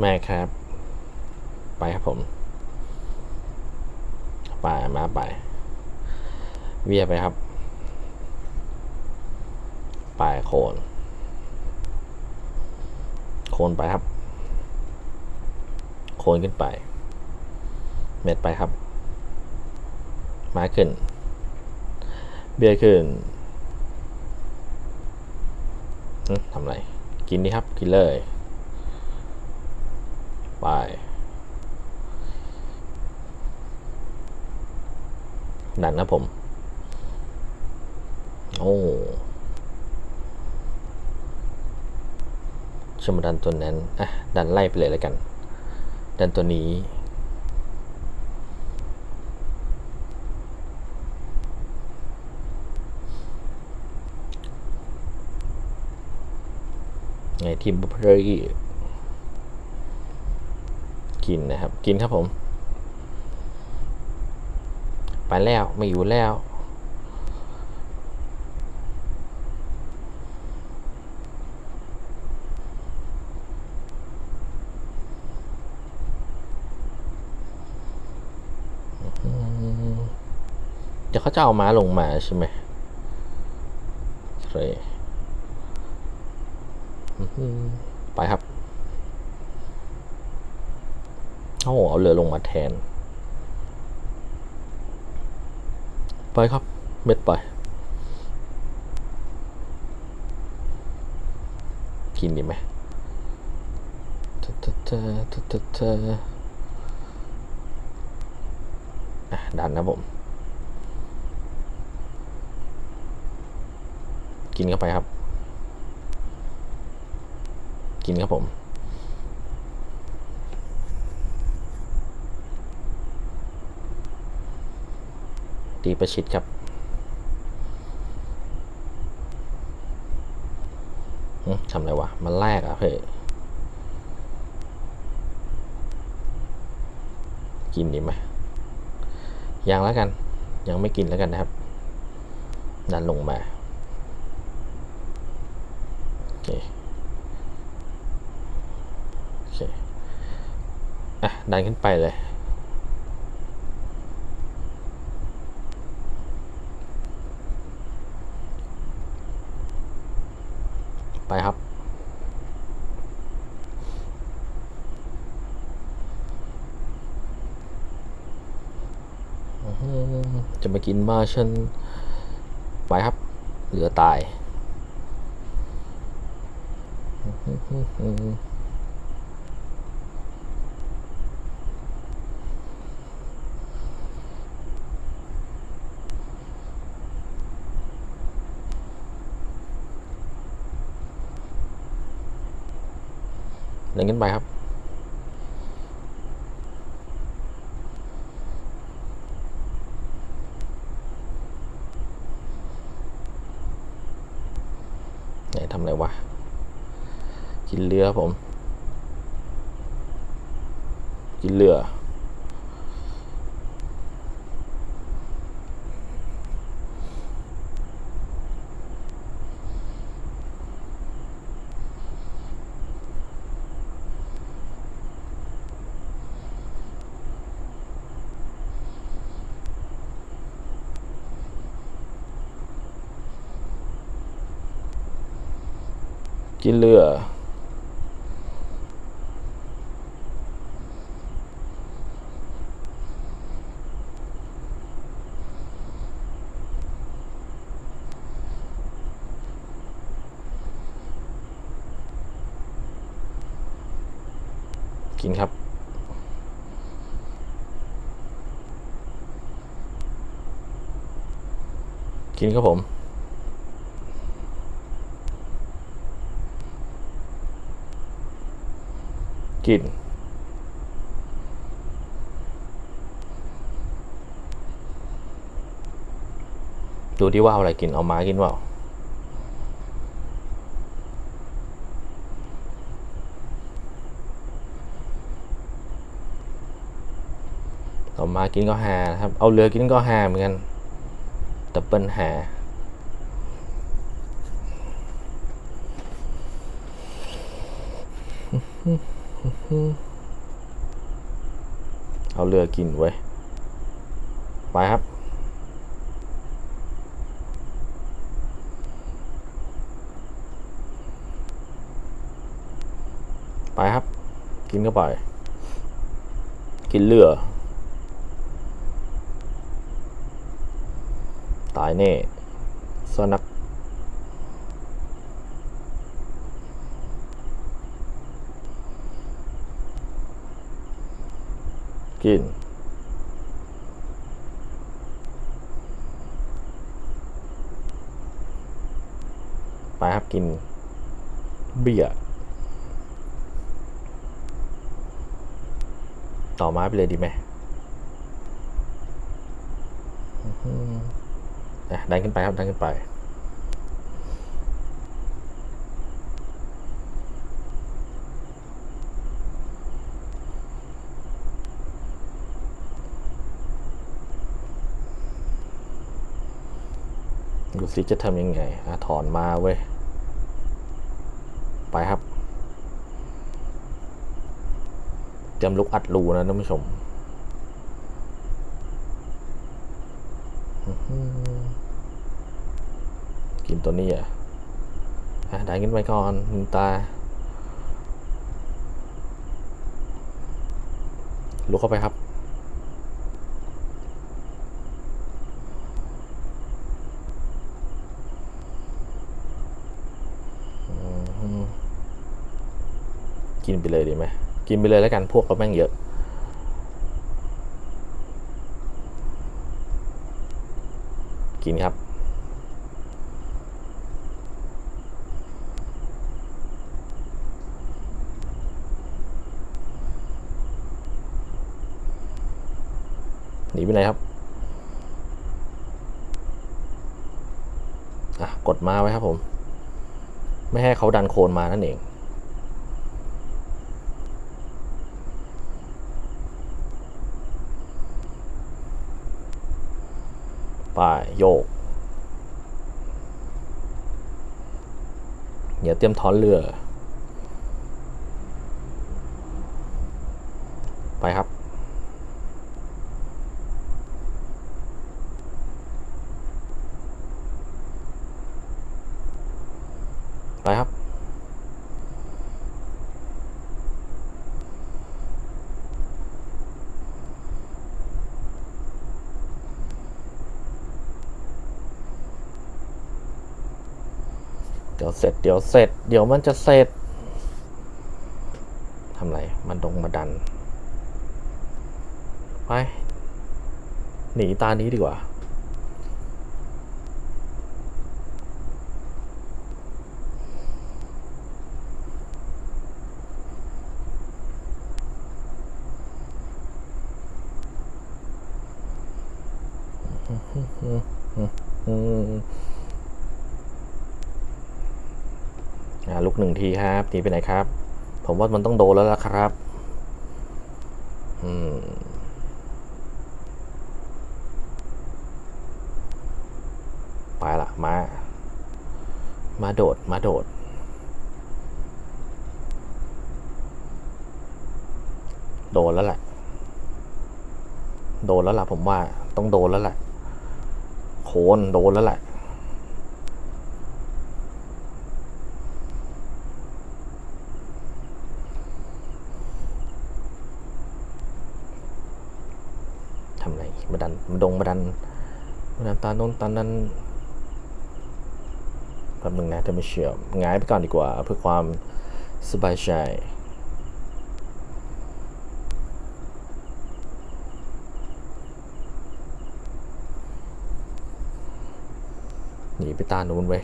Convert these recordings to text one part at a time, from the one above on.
ไม่ครับ ไปครับผม ไปมาไป เวียไปครับ ไปโคน โคนไปครับ โคนขึ้นไป เม็ดไปครับ มาขึ้น เบียขึ้นทำไร กินดีครับ กินเลย ไปดันนะผม โอ้ชมดันตัวนั้นอะดันไล่ไปเลยแล้วกัน ดันตัวนี้ไงทีมบุพเรอี กินนะครับ กินครับผม ไปแล้วไม่อยู่แล้ว เดี๋ยวเขาจะเอาม้าลงมาใช่ไหมโอเคอือหือไปครับ โอ้โหเอาเรือลงมาแทน ไปครับ เม็ดไป กินดีไหมเธอเธอเธอเธอเธอเธออะดันนะผม กินเข้าไปครับ กินครับผม ตีประชิดครับทำไรวะ มันแรกอะเพ่กินดีไหมยังแล้วกัน ยังไม่กินแล้วกันนะครับ ดันลงมา โอเค โอเค อะ ดันขึ้นไปเลย ไปครับ อื้อหือจะ มากินมาฉันไปครับ เหลือตายเดินขึ้นไปครับ ไหนทำอะไรวะ กินเรือผม กินเรือกินเรือ กินครับผม กิน ดูที่ว่าเอาอะไรกินเอาม้ากินเปล่าเอาม้ากินก็หาครับ เอาเรือกินก็หาเหมือนกัน ดับเบิลหา เอาเรือกินไว้ไปครับไปครับ กินเข้าไป กินเรือ ตายแน่สนักกินไปครับกิน เบียร์ต่อม้ไปเลยดีไหมอื้อหือ อะดันขึ้นไปครับดันขึ้นไปดูสิจะทำยังไงอะถอนมาเว้ย ไปครับ เตรียมลุกอัดรูนะท่านผู้ชมอื้อหือกิน ตัวนี้อะอะได้นไปก่อนมึงตาลุกเข้าไปครับ กินไปเลยดีไหม กินไปเลยแล้วกันพวกเราแม่งเยอะกินครับ หนีไปไหนครับอะกดมาไว้ครับผม ไม่ให้เขาดันโคนมานั่นเองไปโยก เดี๋ยวเตรียมถอนเรือ ไปครับ ไปครับ เสร็จ เดี๋ยวเสร็จ เดี๋ยวมันจะเสร็จทำไร มันดงมาดัน ไป หนีตานี้ดีกว่า อ่าลุกหนึ่ง ทีครับหนีไปไหนครับ ผมว่ามันต้องโดนแล้วล่ะครับ อืม ไปละมา มาโดด มาโดด โดนแล้วแหละ โดนแล้วล่ะผมว่าต้องโดนแล้วแหละ โคนโดนแล้วแหละ ทำไรมาดันมาดงมาดันมาดันตาโน้นตานั้นแป๊บนึงนะท่านผู้ชมหงายไปก่อนดีกว่า เพื่อความสบายใจหนีไปตาโน้นไว้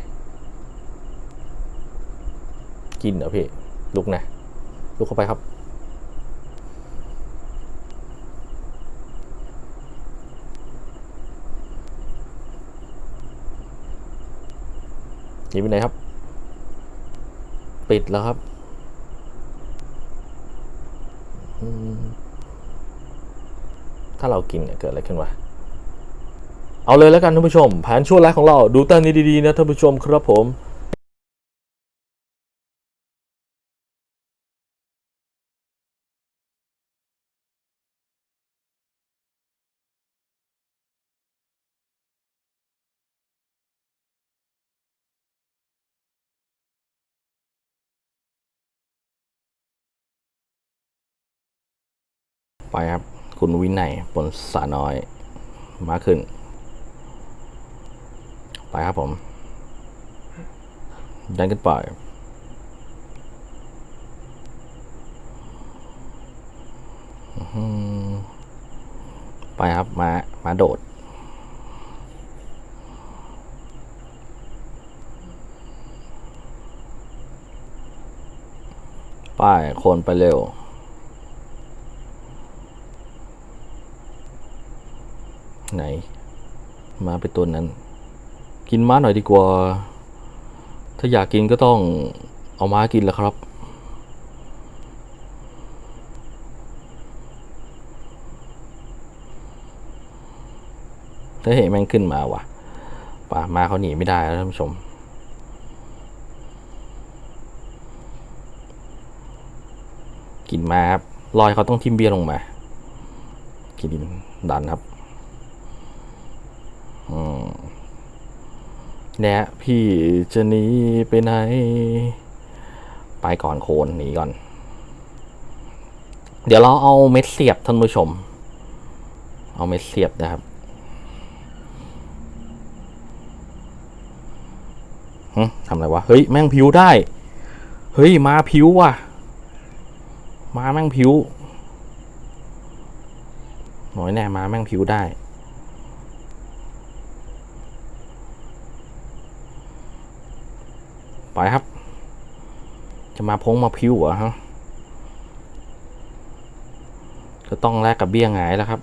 กินเหรอพี่ลุกนะลุกเข้าไปครับ หนีไปไหนครับ ปิดแล้วครับถ้าเรากินเนี่ยเกิดอะไรขึ้นวะเอาเลยแล้วกันท่านผู้ชม แผนชั่วร้ายของเราดูตอนนี้ดีๆนะท่านผู้ชมครับผม ไปครับ คุณวินัยบนสาน้อย มาขึ้น ไปครับผม ดันขึ้นไปไปครับ มา มาโดด ไปโคนไปเร็ว ไหนมาเป็นตัวนั้น กินม้าหน่อยดีกว่า ถ้าอยากกินก็ต้องเอาม้ากินแหละครับถ้าเห็นแม่งขึ้นมาว่ะป่ามาเขาหนีไม่ได้แล้วท่านผู้ชม กินมาครับลอยเขาต้องทิมเบี้ยลงมา กินดันครับ อืม เนี่ยพี่จะหนีไปไหน ไปก่อนโคนหนีก่อน เดี๋ยวเราเอาเม็ดเสียบท่านผู้ชม เอาเม็ดเสียบนะครับทำอะไรวะ เฮ้ย แม่งผิวได้ เฮ้ย มาผิวว่ะ มาแม่งผิว หน่อยแน่มาแม่งผิวได้ ไปครับ จะมาพงมาพิวเหรอฮะก็ต้องแลกกับเบี้ยงหายแล้วครับ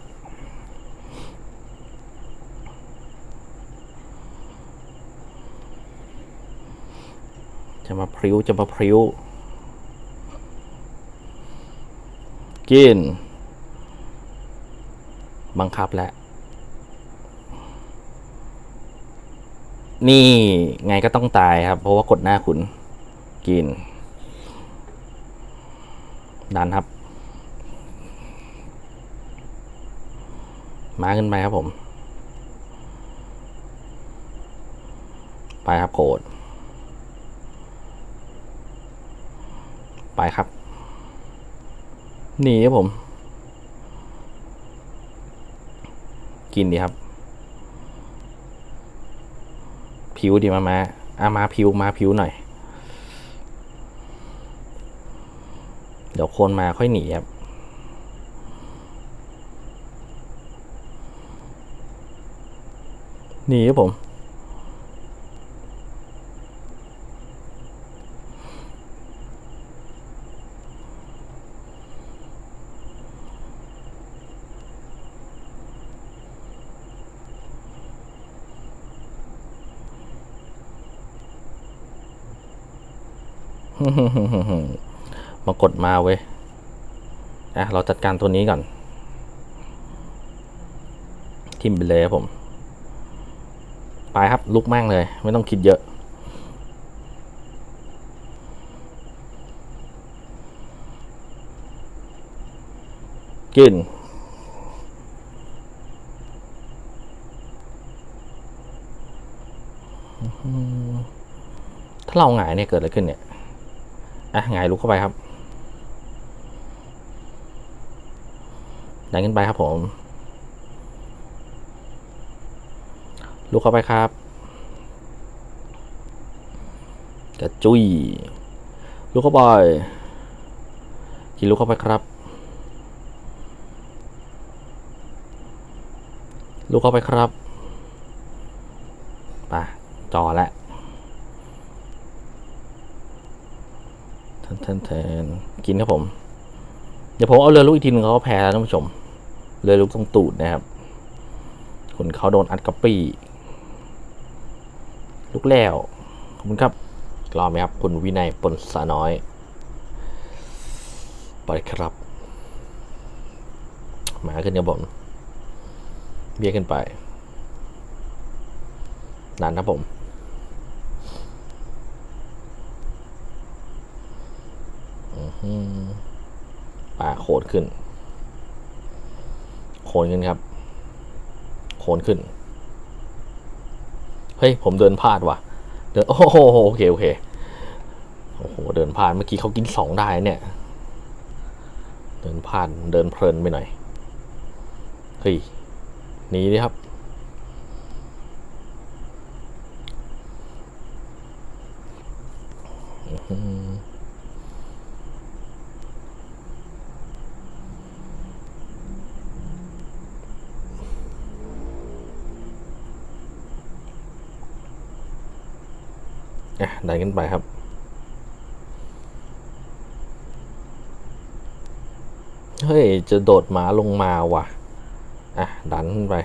จะมาพริ้วจะมาพริ้ว กิน บังคับแล้ว นี่ไงก็ต้องตายครับ เพราะว่ากดหน้าคุณกิน ดันครับ มาขึ้นไปครับผม ไปครับโกดไปครับ หนีครับผม กินดีครับ ผิวดีมามาอามาผิวมาผิวหน่อย เดี๋ยวโคนมาค่อยหนีครับหนีครับผม มากดมาเว้ยอะเราจัดการตัวนี้ก่อน ทิมไปเลยครับผม ไปครับลุกแม่งเลย ไม่ต้องคิดเยอะกินถ้าเราหงายเนี่ยเกิดอะไรขึ้นเนี่ย อะหงายลุกเข้าไปครับดันขึ้นไปครับผม ลุกเข้าไปครับ กระจุย ลุกเข้าไปกินลุกเข้าไปครับ ลุกเข้าไปครับ ไป จอแล้ว แทนแทนกินครับผม เดี๋ยวผมเอาเรือลูกอีกทีนึงเขาแพ้แล้วท่านผู้ชม เรือลูกตรงตูดนะครับคุณเขาโดนอัดกระปี้ลูกแล้วขอบคุณครับรอไหมครับ คุณวินัยปนสาน้อย ไปครับ หมาขึ้นครับผมเบี้ยขึ้นไปนั่นครับผม อืม ป่าโคนขึ้น โคนขึ้นครับ โคนขึ้น เฮ้ย ผมเดินพลาดว่ะ เดิน โอ้โหโอเค โอเค โอ้โห เดินพลาด เมื่อกี้เขากินสองได้เนี่ย เดินผ่านเดินเพลินไปหน่อย เฮ้ย หนีดิครับ อะดั นไปครับ เฮ้ย จะโดดหมาลงมาว่ะ อะ ดันขึ้นไป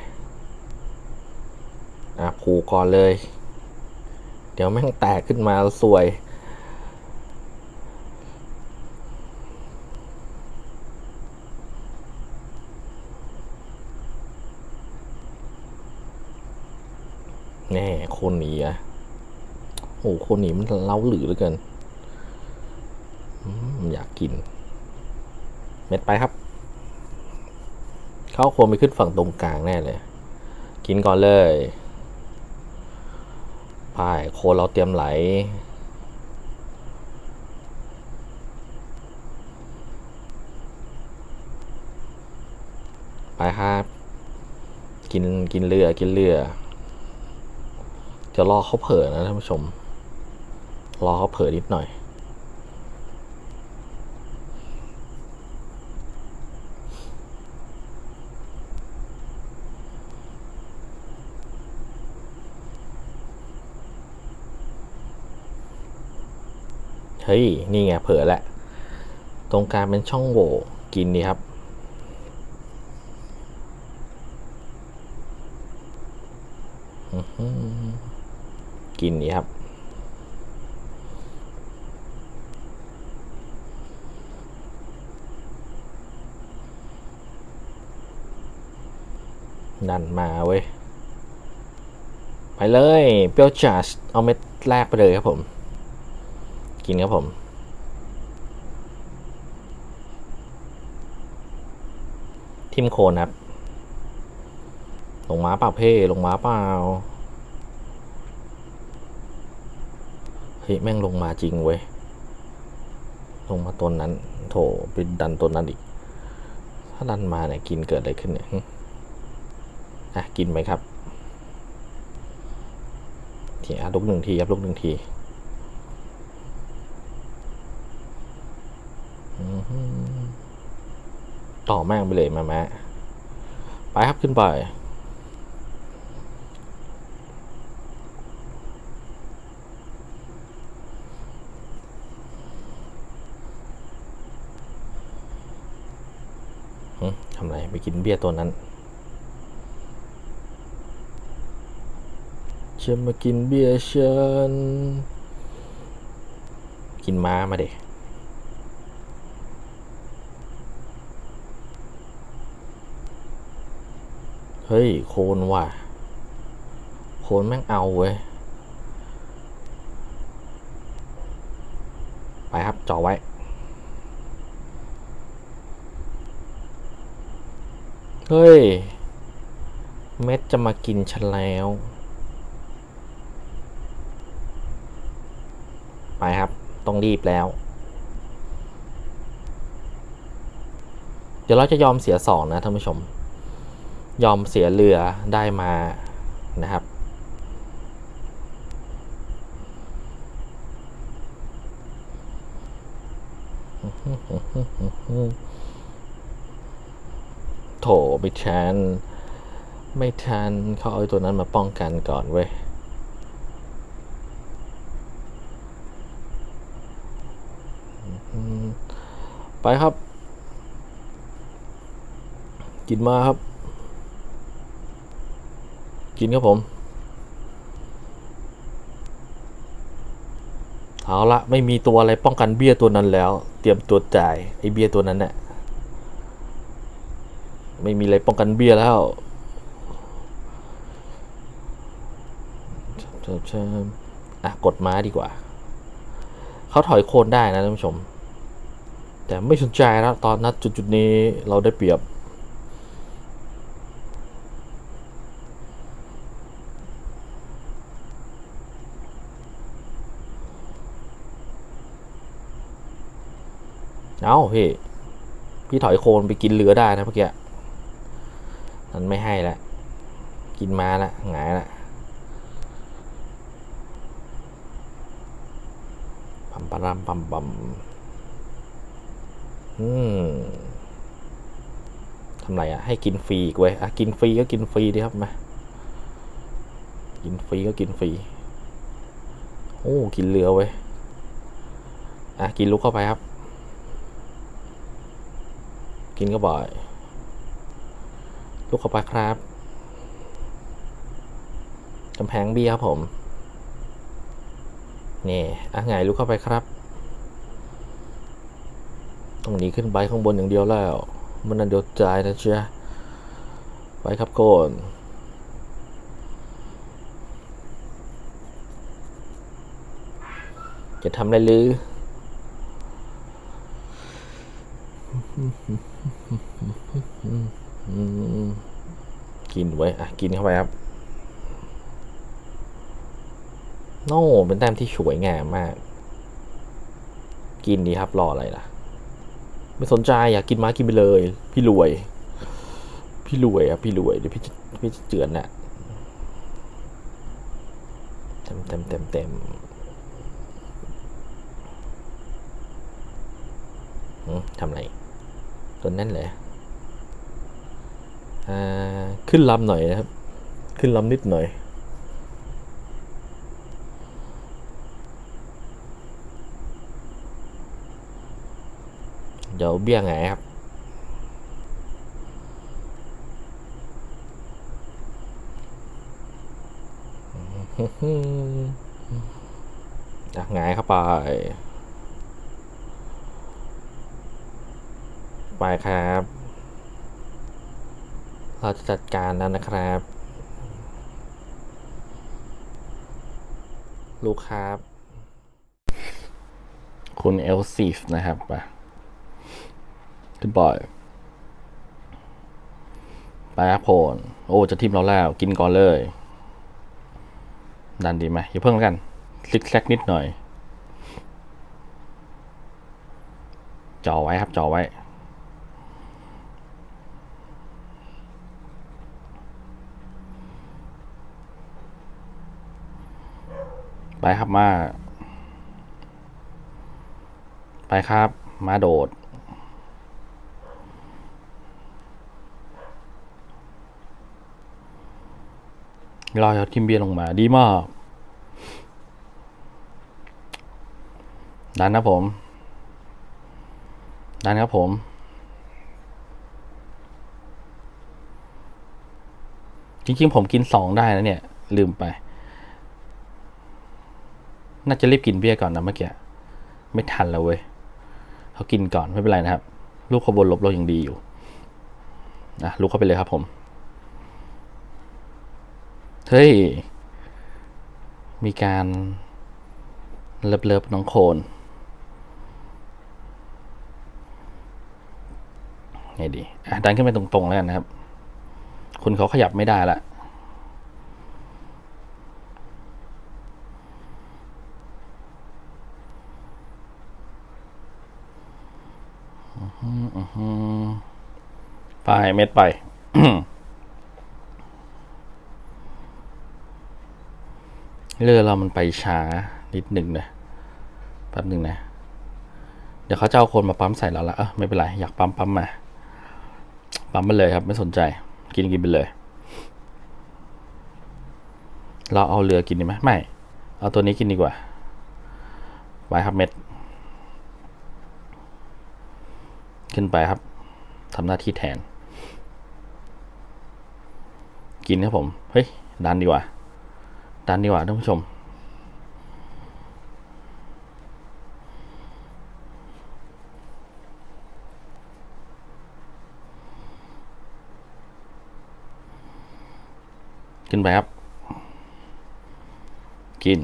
อะผูกก่อนเลย เดี๋ยวแม่งแตกขึ้นมาสวยแน่คนนี้อะ โอ้โหโคนหนีมันเล้าหรือเหลือเกินอยากกิน เม็ดไปครับ เขาควรไปขึ้นฝั่งตรงกลางแน่เลย กินก่อนเลยไปโคนเราเตรียมไหล ไปครับ กินกินเรือกินเรือ จะรอเขาเผลอนะท่านผู้ชม รอเขาเผลอนิดหน่อย เฮ้ย นี่ไงเผลอแหละตรงกลางเป็นช่องโหว่กินดีครับกินดีครับ ดันมาเว้ย ไปเลยเปียวจัดเอาเม็ดแรกไปเลยครับผม กินครับผมทิมโคนครับ ลงมาเปล่าเพ่ลงมาเปล่า เฮ้ย แม่งลงมาจริงเว้ย ลงมาตนนั้น โถไปดันตนนั้นอีก ถ้าดันมาเนี่ย กินเกิดอะไรขึ้นเนี่ย อะกินไหมครับทีอะลุกหนึ่งทีครับลุกหนึ่งทีต่อแม่งไปเลยมาแม่ไปครับขึ้นไปทำไรไปกินเบี้ยตัวนั้น จะมากินเบียร์ฉัน กินม้ามาเด็กเฮ้ย โคนว่ะ โคนแม่งเอาเว้ย ไปครับจ่อไว้ เฮ้ย เม็ดจะมากินฉันแล้ว ไปครับ ต้องรีบแล้ว เดี๋ยวเราจะยอมเสียสองนะท่านผู้ชม ยอมเสียเรือได้มานะครับโถไม่ทัน ไม่ทันเขาเอาตัวนั้นมาป้องกันก่อนเว้ย ไปครับ กินมาครับ กินครับผม เอาละไม่มีตัวอะไรป้องกันเบี้ยตัวนั้นแล้ว เตรียมตัวจ่ายไอ้เบี้ยตัวนั้นเนี่ยไม่มีอะไรป้องกันเบี้ยแล้วอะกดม้าดีกว่า เขาถอยโคนได้นะท่านผู้ชม แต่ไม่สนใจแล้วตอนนัดจุดๆนี้เราได้เปรียบเอาพี่ พี่ถอยโคนไปกินเรือได้นะเมื่อกี้นั้นไม่ให้ละกินมาละหงายละปัมปะรำปั๊มปั๊ม อืมทำไรอะให้กินฟรีอีกเว้ยอะกินฟรีก็กินฟรีดีครับมากินฟรีก็กินฟรีโอ้กินเรือเว้ยอะกินลุกเข้าไปครับ กินก็บ่อยลูกเข้าไปครับกำแพงเบี้ยครับผมนี่อะไงลูกเข้าไปครับ ตรงหนีขึ้นไปข้างบนอย่างเดียวแล้ว มันนั่นเดียวใจนะเชียไปครับโกนจะทำอะไรหรืออืมกินไว้อะกินเข้าไปครับ โน่เป็นแต้มที่สวยงามมาก กินดีครับรออะไรล่ะ ไม่สนใจอยากกินมากินไปเลย พี่รวย พี่รวยอะพี่รวยเดี๋ยวพี่พี่จะเจือนน่ะเต็มเต็มเต็มเต็มทำไรตัวนั่นเลยขึ้นลำหน่อยนะครับ ขึ้นลำนิดหน่อย เดี๋ยวเบี้ยไงครับอะไงายเข้าไป ไปครับ เราจะจัดการแล้วนะครับ ลูกครับ คุณเอลซีฟนะครับไป ขึ้นบ่อยไปครับโพนโอ้จะทิมเราแล้ว กินก่อนเลย ดันดีไหมอย่าเพิ่งแล้วกันคลิกแซกนิดหน่อยจ่อไว้ครับจ่อไว้ไปครับมา ไปครับ มาโดด รอยทิมเบียลงมาดีมากดันนะผมดันครับผม จริงๆ ผมกินสองได้นะเนี่ย ลืมไป น่าจะรีบกินเบี้ยก่อนนะเมื่อกี้ ไม่ทันแล้วเว้ยเขากินก่อนไม่เป็นไรนะครับ ลูกขบวนลบเรายังดีอยู่นะลูกเข้าไปเลยครับผม เฮ้ย มีการเลิบเลิบน้องโคนไงดี อะดันขึ้นไปตรงๆแล้วกันนะครับ คุณเขาขยับไม่ได้ละไปเม็ดไป เรือเรามันไปช้านิดหนึ่งนะแป๊บหนึ่งนะ เดี๋ยวเขาจะเอาคนมาปั๊มใส่เราละเออไม่เป็นไร อยากปั๊มปั๊มมา ปั๊มไปเลยครับ ไม่สนใจ กินกินไปเลย เราเอาเรือกินดีไหมไม่ เอาตัวนี้กินดีกว่า ไว้ครับเม็ด ขึ้นไปครับทำหน้าที่แทน กินครับผม เฮ้ยดันดีกว่า ดันดีกว่าท่านผู้ชม ขึ้นไปครับ กิน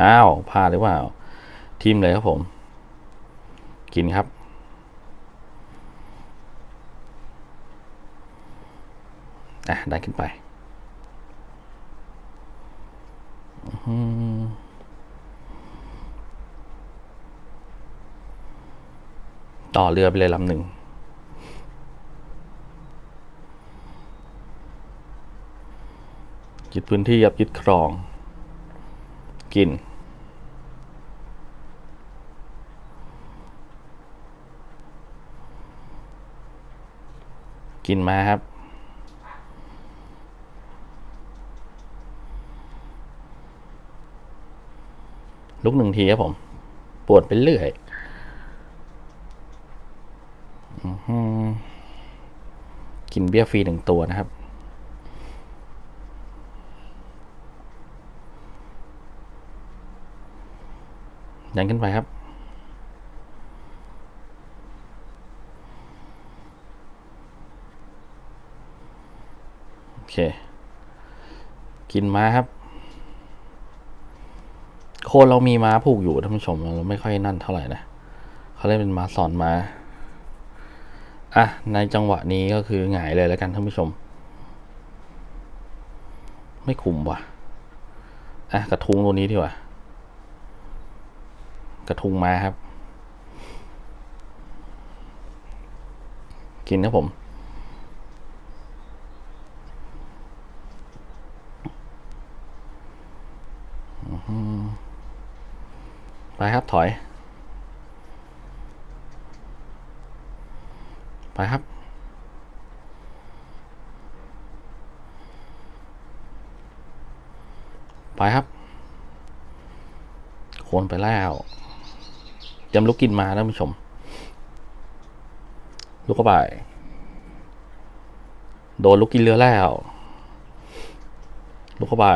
อ้าวพลาดหรือเปล่าทีมเลยครับผม กินครับ ได้ขึ้นไปต่อเรือไปเลยลำหนึ่ง ยึดพื้นที่ยับยึดครอง กิน กินมาครับ ลุกหนึ่งทีครับผม ปวดไปเรื่อยอื้อหือกินเบี้ยฟรีหนึ่งตัวนะครับ ยันขึ้นไปครับ โอเค กินม้าครับ คนเรามีม้าผูกอยู่ท่านผู้ชมเราไม่ค่อยนั่นเท่าไหร่นะเขาเรียกเป็นม้าสอนม้าอะในจังหวะนี้ก็คือหงายเลยแล้วกันท่านผู้ชม ไม่คุมว่ะอะกระทุงตัวนี้ดีกว่ากระทุงมาครับ กินครับผม อื้อหือ ไปครับถอย ไปครับ ไปครับโคนไปแล้วเตรียมลุกกินมาท่านผู้ชมลุกเข้าไป โดนลุกกินเรือแล้วลุกเข้าไป